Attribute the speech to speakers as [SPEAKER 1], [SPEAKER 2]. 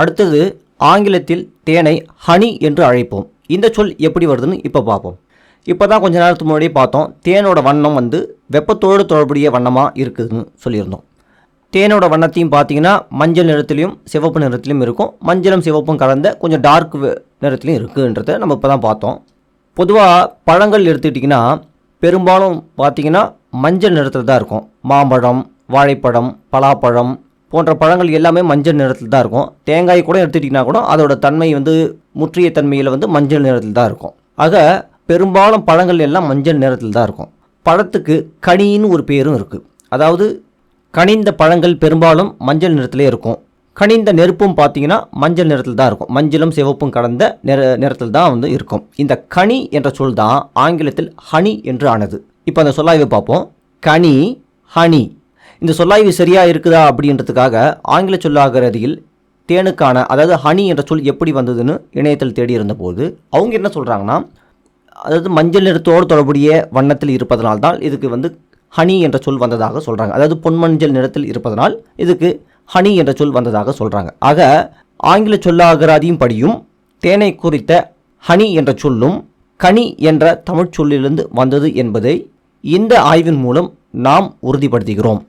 [SPEAKER 1] அடுத்தது ஆங்கிலத்தில் தேனை ஹனி என்று அழைப்போம். இந்த சொல் எப்படி வருதுன்னு இப்போ பார்ப்போம். இப்போ தான் கொஞ்ச நேரத்துக்கு முன்னாடி பார்த்தோம். தேனோட வண்ணம் வந்து வெப்பத்தோடு தொடர்புடைய வண்ணமாக இருக்குதுன்னு சொல்லியிருந்தோம். தேனோட வண்ணத்தையும் பார்த்தீங்கன்னா மஞ்சள் நிறத்துலையும் சிவப்பு நிறத்துலையும் இருக்கும். மஞ்சளும் சிவப்பும் கலந்த கொஞ்சம் டார்க் நிறத்துலையும் இருக்குன்றதை நம்ம இப்போ தான் பார்த்தோம். பொதுவாக பழங்கள் எடுத்துக்கிட்டிங்கன்னா பெரும்பாலும் பார்த்தீங்கன்னா மஞ்சள் நிறத்தில் தான் இருக்கும். மாம்பழம் வாழைப்பழம் பலாப்பழம் போன்ற பழங்கள் எல்லாமே மஞ்சள் நிறத்தில் தான் இருக்கும். தேங்காய் கூட எடுத்துக்கிட்டிங்கன்னா கூட அதோட தன்மை வந்து முற்றிய தன்மையில் வந்து மஞ்சள் நிறத்தில் தான் இருக்கும். ஆக பெரும்பாலும் பழங்கள் எல்லாம் மஞ்சள் நிறத்தில் தான் இருக்கும். பழத்துக்கு கனின்னு ஒரு பேரும் இருக்குது அதாவது கனிந்த பழங்கள் பெரும்பாலும் மஞ்சள் நிறத்திலே இருக்கும். கனிந்த நெருப்பும் பார்த்தீங்கன்னா மஞ்சள் நிறத்தில் தான் இருக்கும். மஞ்சளும் சிவப்பும் கலந்த நிற நிறத்தில் தான் வந்து இருக்கும். இந்த கனி என்ற சொல் தான் ஆங்கிலத்தில் ஹனி என்று ஆனது. இப்போ அந்த சொல்லாய்வை பார்ப்போம். கனி ஹனி. இந்த சொல்லாய்வு சரியாக இருக்குதா அப்படின்றதுக்காக ஆங்கில சொல்லாகிறதில் தேனுக்கான அதாவது ஹனி என்ற சொல் எப்படி வந்ததுன்னு இணையத்தில் தேடி இருந்தபோது அவங்க என்ன சொல்கிறாங்கன்னா அதாவது மஞ்சள் நிறத்தோடு தொடர்புடைய வண்ணத்தில் இருப்பதனால் தான் இதுக்கு வந்து ஹனி என்ற சொல் வந்ததாக சொல்கிறாங்க அதாவது பொன்மஞ்சள் நிறத்தில் இருப்பதனால் இதுக்கு ஹனி என்ற சொல் வந்ததாக சொல்கிறாங்க ஆக ஆங்கில சொல்லாகராதியும் படியும் தேனை குறித்த ஹனி என்ற சொல்லும் கனி என்ற தமிழ்ச்சொல்லிலிருந்து வந்தது என்பதை இந்த ஆய்வின் மூலம் நாம் உறுதிப்படுத்துகிறோம்.